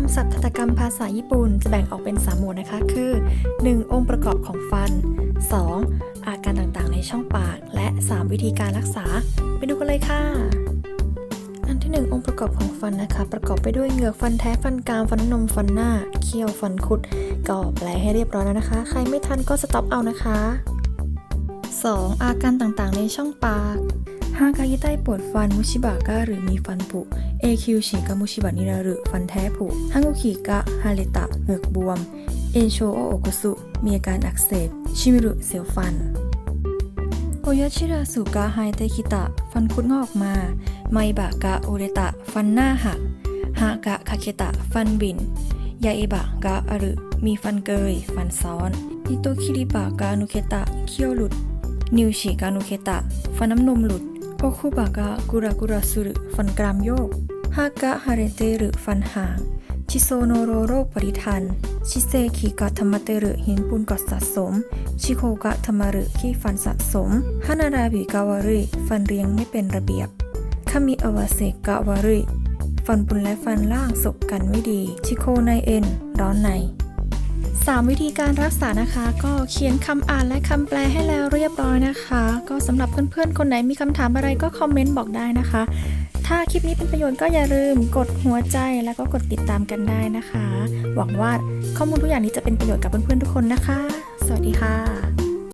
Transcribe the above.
คำศัพท์ทัตกรรมภาษาญี่ปุ่นจะแบ่งออกเป็น 3 หมวดนะคะ คือ 1. องค์ประกอบของฟัน 2. อาการต่างๆในช่องปาก และ 3. วิธีการรักษา ไปดูกันเลยค่ะ อันที่ 1 องค์ประกอบของฟันนะคะ ประกอบไปด้วยเหงือกฟันแท้ฟันกรามฟันน้ำนมฟันหน้าเขี้ยวฟันคุดก็แปลให้เรียบร้อยแล้วนะคะ ใครไม่ทันก็สต็อปเอานะคะ 2. อาการต่างๆในช่องปาก หากายิใต้ปวดฟันมุชิบะกะหรือมีฟันผุ AQ ฉีกะมุชิบะนิรารุฟันแท้ผุฮังกุคิกะฮาเลตะเหงือกบวม เอโชโอโอกุสุมีอาการอักเสบ ชิมิรุเสียวฟัน โอยาชิราสุกะไฮเตคิตะ ฟันคุดงอกมา ไมบะกะโอเรตะ ฟันหน้าหักฮากะคาเคตะ ฟันบิน ยาเอบะกะอารุมีฟันเกย ฟันซ้อนอิโตคิริบะกะนุเคตะ เคี้ยวหลุด นิวชิกานุเคตะ ฟันน้ำนมหลุด โอคุบะกะกุระกุระสุรุฟันกรามโยกฮากะฮาเรเตรุฟันห่าง ชิโซโนโรโรปริทัน ชิเซคิกะธรรมเตรุหินปูนกอดสะสม ชิโคกะธรรมรุขี้ฟันสะสมฮานาราบิกาวารุฟันเรียงไม่เป็นระเบียบคามิอวาเซกะวารุฟันบนและฟันล่างสบกันไม่ดี ชิโคในเอ็น ร้อนใน 3 วิธีการรักษานะคะ ก็เขียนคำอ่านและคำแปลให้แล้วเรียบร้อยนะคะ ก็สำหรับเพื่อนๆ คนไหนมีคำถามอะไรก็คอมเมนต์บอกได้นะคะ ถ้าคลิปนี้เป็นประโยชน์ก็อย่าลืมกดหัวใจแล้วก็กดติดตามกันได้นะคะ หวังว่าข้อมูลทุกอย่างนี้จะเป็นประโยชน์กับเพื่อนๆทุกคนนะคะ สวัสดีค่ะ